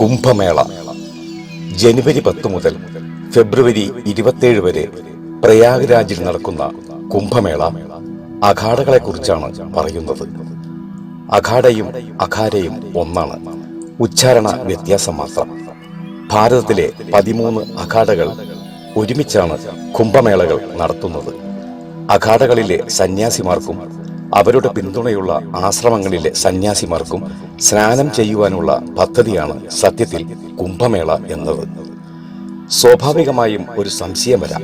കുംഭമേള. ജനുവരി പത്ത് മുതൽ ഫെബ്രുവരി ഇരുപത്തിയേഴ് വരെ പ്രയാഗ്രാജിൽ നടക്കുന്ന കുംഭമേള അഖാഡകളെക്കുറിച്ചാണ് പറയുന്നത്. അഖാഡയും അഖാരയും ഒന്നാണ്. ഉച്ചാരണ വ്യത്യാസം മാത്രം. ഭാരതത്തിലെ പതിമൂന്ന് അഖാഡകൾ ഒരുമിച്ചാണ് കുംഭമേളകൾ നടത്തുന്നത്. അഖാഡകളിലെ സന്യാസിമാർക്കും അവരുടെ പിന്തുണയുള്ള ആശ്രമങ്ങളിലെ സന്യാസിമാർക്കും സ്നാനം ചെയ്യുവാനുള്ള പദ്ധതിയാണ് സത്യത്തിൽ കുംഭമേള എന്നത്. സ്വാഭാവികമായും ഒരു സംശയം വരാം.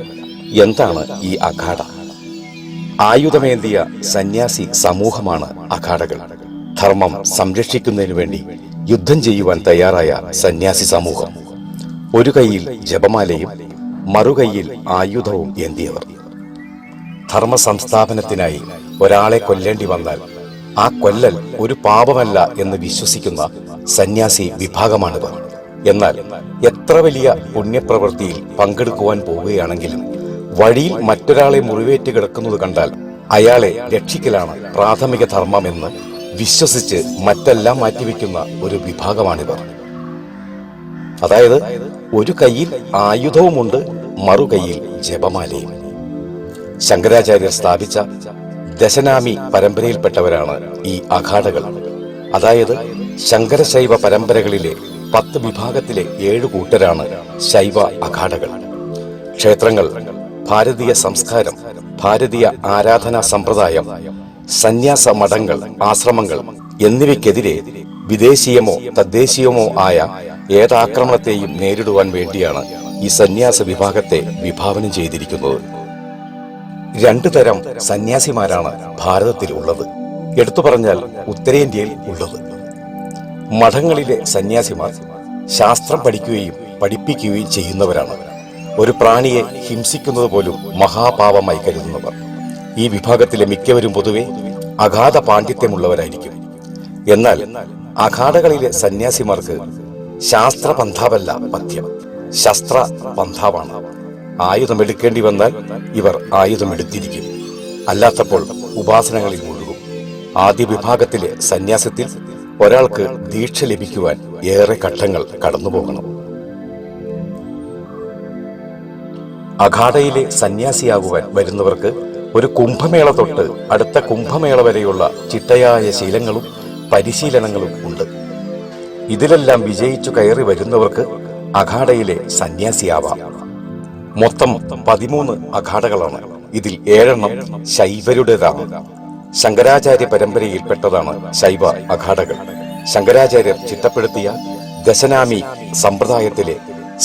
എന്താണ് ഈ അഖാഡ? ആയുധമേന്തിയ സന്യാസി സമൂഹമാണ് അഖാഡകൾ. ധർമ്മം സംരക്ഷിക്കുന്നതിനു വേണ്ടി യുദ്ധം ചെയ്യുവാൻ തയ്യാറായ സന്യാസി സമൂഹം. ഒരു കൈയിൽ ജപമാലയും മറുകൈയിൽ ആയുധവും ഏന്തിയവർ. ധർമ്മ സംസ്ഥാപനത്തിനായി ഒരാളെ കൊല്ലേണ്ടി വന്നാൽ ആ കൊല്ലൽ ഒരു പാപമല്ല എന്ന് വിശ്വസിക്കുന്ന സന്യാസി വിഭാഗമാണിത്. എന്നാൽ എത്ര വലിയ പുണ്യപ്രവൃത്തിയിൽ പങ്കെടുക്കുവാൻ പോവുകയാണെങ്കിലും വഴിയിൽ മറ്റൊരാളെ മുറിവേറ്റ് കിടക്കുന്നത് കണ്ടാൽ അയാളെ രക്ഷിക്കലാണ് പ്രാഥമിക ധർമ്മമെന്ന് വിശ്വസിച്ച് മറ്റെല്ലാം മാറ്റിവെക്കുന്ന ഒരു വിഭാഗമാണിവർ. അതായത് ഒരു കയ്യിൽ ആയുധവുമുണ്ട് മറുകൈയിൽ ജപമാലയും. ശങ്കരാചാര്യർ സ്ഥാപിച്ച ദശനാമി പരമ്പരയിൽപ്പെട്ടവരാണ് ഈ അഖാഡകൾ. അതായത് ശങ്കരശൈവ പരമ്പരകളിലെ പത്ത് വിഭാഗത്തിലെ ഏഴു കൂട്ടരാണ് ശൈവ അഖാഡകൾ. ക്ഷേത്രങ്ങൾ ഭാരതീയ സംസ്കാരം ഭാരതീയ ആരാധനാ സമ്പ്രദായം സന്യാസ മഠങ്ങൾ ആശ്രമങ്ങൾ എന്നിവയ്ക്കെതിരെ വിദേശീയമോ തദ്ദേശീയമോ ആയ ഏതാക്രമണത്തെയും നേരിടുവാൻ വേണ്ടിയാണ് ഈ സന്യാസ വിഭാഗത്തെ വിഭാവനം ചെയ്തിരിക്കുന്നത്. രണ്ടു തരം സന്യാസിമാരാണ് ഭാരതത്തിൽ ഉള്ളത് എടുത്തു പറഞ്ഞാൽ ഉത്തരേന്ത്യയിൽ ഉള്ളത്. മഠങ്ങളിലെ സന്യാസിമാർ ശാസ്ത്രം പഠിക്കുകയും പഠിപ്പിക്കുകയും ചെയ്യുന്നവരാണ്. ഒരു പ്രാണിയെ ഹിംസിക്കുന്നത് പോലും മഹാപാപമായി കരുതുന്നവർ. ഈ വിഭാഗത്തിലെ മിക്കവരും പൊതുവെ അഗാധ പാണ്ഡിത്യമുള്ളവരായിരിക്കും. എന്നാൽ അഖാഡകളിലെ സന്യാസിമാർക്ക് ശാസ്ത്ര ശാസ്ത്രപന്ഥാവല്ല പദ്യം ശസ്ത്ര പന്ഥാവാണ് ആയുധമെടുക്കേണ്ടി വന്നാൽ ഇവർ ആയുധമെടുത്തിരിക്കും അല്ലാത്തപ്പോൾ ഉപാസനകളിൽ മുഴുകും. ആദ്യ വിഭാഗത്തിലെ സന്യാസത്തിൽ ഒരാൾക്ക് ദീക്ഷ ലഭിക്കുവാൻ ഏറെ ഘട്ടങ്ങൾ കടന്നുപോകണം. അഖാഡയിലെ സന്യാസിയാകുവാൻ വരുന്നവർക്ക് ഒരു കുംഭമേള തൊട്ട് അടുത്ത കുംഭമേള വരെയുള്ള ചിട്ടയായ ശീലങ്ങളും പരിശീലനങ്ങളും ഉണ്ട്. ഇതിലെല്ലാം വിജയിച്ചു കയറി വരുന്നവർക്ക് അഖാഡയിലെ സന്യാസിയാവാം. മൊത്തം പതിമൂന്ന് അഖാഡകളാണ് ഇതിൽ ഏഴെണ്ണം ശൈവരുടേതാണ്. ശങ്കരാചാര്യ പരമ്പരയിൽപ്പെട്ടതാണ് ശൈവ അഖാഡകൾ ശങ്കരാചാര്യർ ചിട്ടപ്പെടുത്തിയ ദശനാമി സമ്പ്രദായത്തിലെ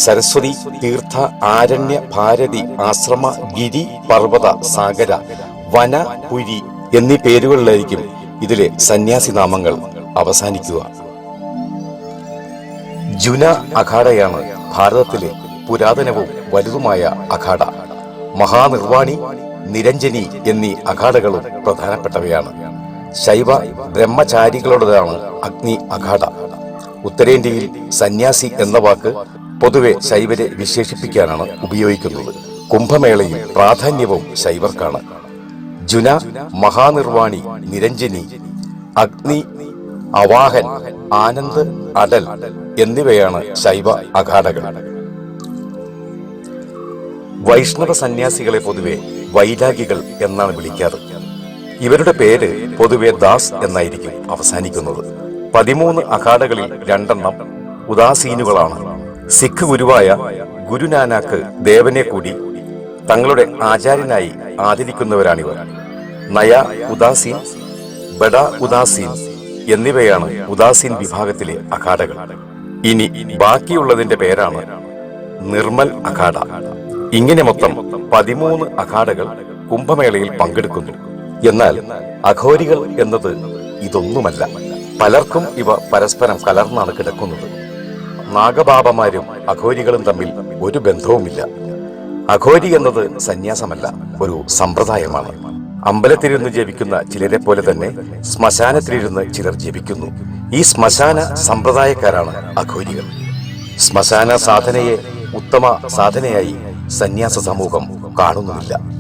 സരസ്വതി തീർത്ഥ ആരണ്യ ഭാരതി ആശ്രമ ഗിരി പർവത സാഗര വന പുരി എന്നീ പേരുകളിലായിരിക്കും ഇതിലെ സന്യാസി നാമങ്ങൾ അവസാനിക്കുക. ജുന അഖാഡയാണ് ഭാരതത്തിലെ പുരാതനവും വലുതുമായ അഖാഡ. മഹാനിർവാണി നിരഞ്ജനി എന്നീ അഖാഡകളും പ്രധാനപ്പെട്ടവയാണ്. ശൈവ ബ്രഹ്മചാരികളുടേതാണ് അഗ്നി അഖാഡ. ഉത്തരേന്ത്യയിൽ സന്യാസി എന്ന വാക്ക് പൊതുവെ ശൈവരെ വിശേഷിപ്പിക്കാനാണ് ഉപയോഗിക്കുന്നത്. കുംഭമേളയിൽ പ്രാധാന്യവും ശൈവർക്കാണ്. ജുന മഹാനിർവാണി നിരഞ്ജനി അഗ്നി അവാഹൻ ആനന്ദ് അടൽ എന്നിവയാണ് ശൈവ അഖാഡകൾ. വൈഷ്ണവ സന്യാസികളെ പൊതുവെ വൈരാഗികൾ എന്നാണ് വിളിക്കാറ്. ഇവരുടെ പേര് പൊതുവെ ദാസ് എന്നായിരിക്കും അവസാനിക്കുന്നത്. പതിമൂന്ന് അഖാഡകളിൽ രണ്ടെണ്ണം ഉദാസീനുകളാണ്. സിഖ് ഗുരുവായ ഗുരുനാനാക്ക് ദേവനെ കൂടി തങ്ങളുടെ ആചാര്യനായി ആദരിക്കുന്നവരാണിവർ. നയ ഉദാസീൻ ബഡ ഉദാസീൻ എന്നിവയാണ് ഉദാസീൻ വിഭാഗത്തിലെ അഖാഡകൾ. ഇനി ബാക്കിയുള്ളതിന്റെ പേരാണ് നിർമ്മൽ അഖാഡ. ഇങ്ങനെ മൊത്തം പതിമൂന്ന് അഖാഡകൾ കുംഭമേളയിൽ പങ്കെടുക്കുന്നു. എന്നാൽ അഘോരികൾ എന്നത് ഇതൊന്നുമല്ല. പലർക്കും ഇവ പരസ്പരം കലർന്നാണ് കിടക്കുന്നത്. നാഗബാബമാരും അഘോരികളും തമ്മിൽ ഒരു ബന്ധവുമില്ല. അഘോരി എന്നത് സന്യാസമല്ല ഒരു സമ്പ്രദായമാണ്. അമ്പലത്തിലിരുന്ന് ജപിക്കുന്ന ചിലരെ പോലെ തന്നെ ശ്മശാനത്തിലിരുന്ന് ചിലർ ജപിക്കുന്നു ഈ ശ്മശാന സമ്പ്രദായക്കാരാണ് അഘോരികൾ. ശ്മശാന സാധനയെ ഉത്തമ സാധനയായി സന്യാസ സമൂഹം കാണുന്നുമില്ല.